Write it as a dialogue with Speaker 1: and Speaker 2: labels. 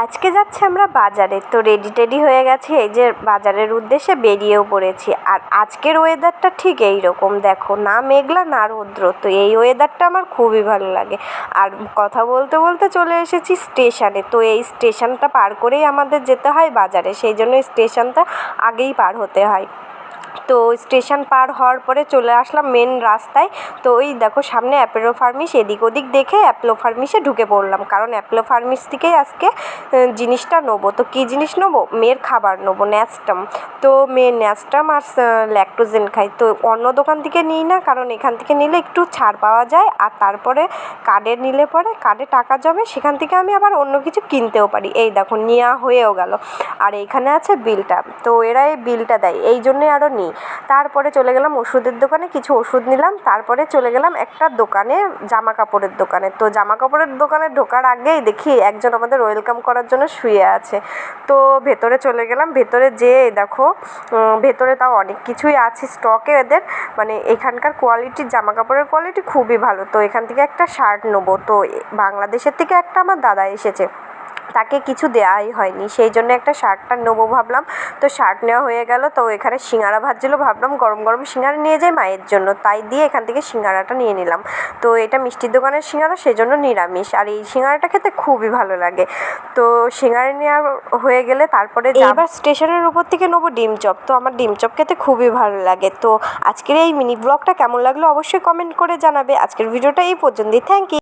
Speaker 1: আজকে যাচ্ছি আমরা বাজারে। তো রেডি টেডি হয়ে গেছি, এই যে বাজারের উদ্দেশ্যে বেরিয়েও পড়েছি। আর আজকের ওয়েদারটা ঠিক এই রকম দেখো, না মেঘলা, না রৌদ্র। তো এই ওয়েদারটা আমার খুবই ভালো লাগে। আর কথা বলতে বলতে চলে এসেছি স্টেশনে তো এই স্টেশনটা পার করেই আমাদের যেতে হয় বাজারে, সেই জন্য স্টেশনটা আগেই পার হতে হয়। তো স্টেশন পার হওয়ার পরে চলে আসলাম মেন রাস্তায়। তো ওই দেখো সামনে অ্যাপেলো ফার্মিস এদিক ওদিক দেখে অ্যাপেলো ফার্মিসে ঢুকে পড়লাম। কারণ অ্যাপেলো ফার্মিস থেকেই আজকে জিনিসটা নেব। তো কী জিনিস নেব? মেয়ের খাবার নেব, ন্যাস্টাম। তো মেয়ে ন্যাস্টাম আর ল্যাকটোজেন খাই তো অন্য দোকান থেকে নিই না, কারণ এখান থেকে নিলে একটু ছাড় পাওয়া যায়। আর তারপরে কার্ডে নিলে পরে, কার্ডে টাকা জমে, সেখান থেকে আমি আবার অন্য কিছু কিনতেও পারি। এই দেখো, নেওয়া হয়েও গেল। আর এইখানে আছে বিলটা তো এরা এই বিলটা দেয়। এই জন্যে আরও নিই তারপরে চলে গেলাম ওষুধের দোকানে, কিছু ওষুধ নিলাম, তারপরে চলে গেলাম একটা দোকানে জামা কাপড়ের দোকানে। তো জামা কাপড়ের দোকানে ঢোকার আগেই দেখি একজন আমাদের ওয়েলকাম করার জন্য শুয়ে আছে। তো ভেতরে চলে গেলাম, ভেতরে যেয়ে দেখো ভেতরে তাও অনেক কিছুই আছে স্টকে এদের। মানে এখানকার কোয়ালিটির জামা কাপড়ের কোয়ালিটি খুবই ভালো। তো এখান থেকে একটা শার্ট নেব। তো বাংলাদেশের থেকে একটা আমার দাদা এসেছে। তাকে কিছু দেওয়াই হয়নি। সেই জন্য একটা শার্টটা নেব ভাবলাম। তো শার্ট নেওয়া হয়ে গেল। তো এখানে সিঙ্গারা ভাজছিলো। ভাবলাম গরম গরম সিঙ্গারা নিয়ে যাই মায়ের জন্য। তাই দিয়ে এখান থেকে সিঙ্গারাটা নিয়ে নিলাম। তো এটা মিষ্টির দোকানের সিঙ্গারা সেজন্য নিরামিষ। আর এই সিঙ্গারাটা খেতে খুবই ভালো লাগে। তো সিঙ্গারা নেওয়া হয়ে গেলে তারপরে এবার স্টেশনের উপর থেকে নেব ডিম চপ। তো আমার ডিম চপ খেতে খুবই ভালো লাগে। তো আজকের এই মিনি ব্লগটা কেমন লাগল অবশ্যই কমেন্ট করে জানাবে। আজকের ভিডিওটা এই পর্যন্তই। Thank you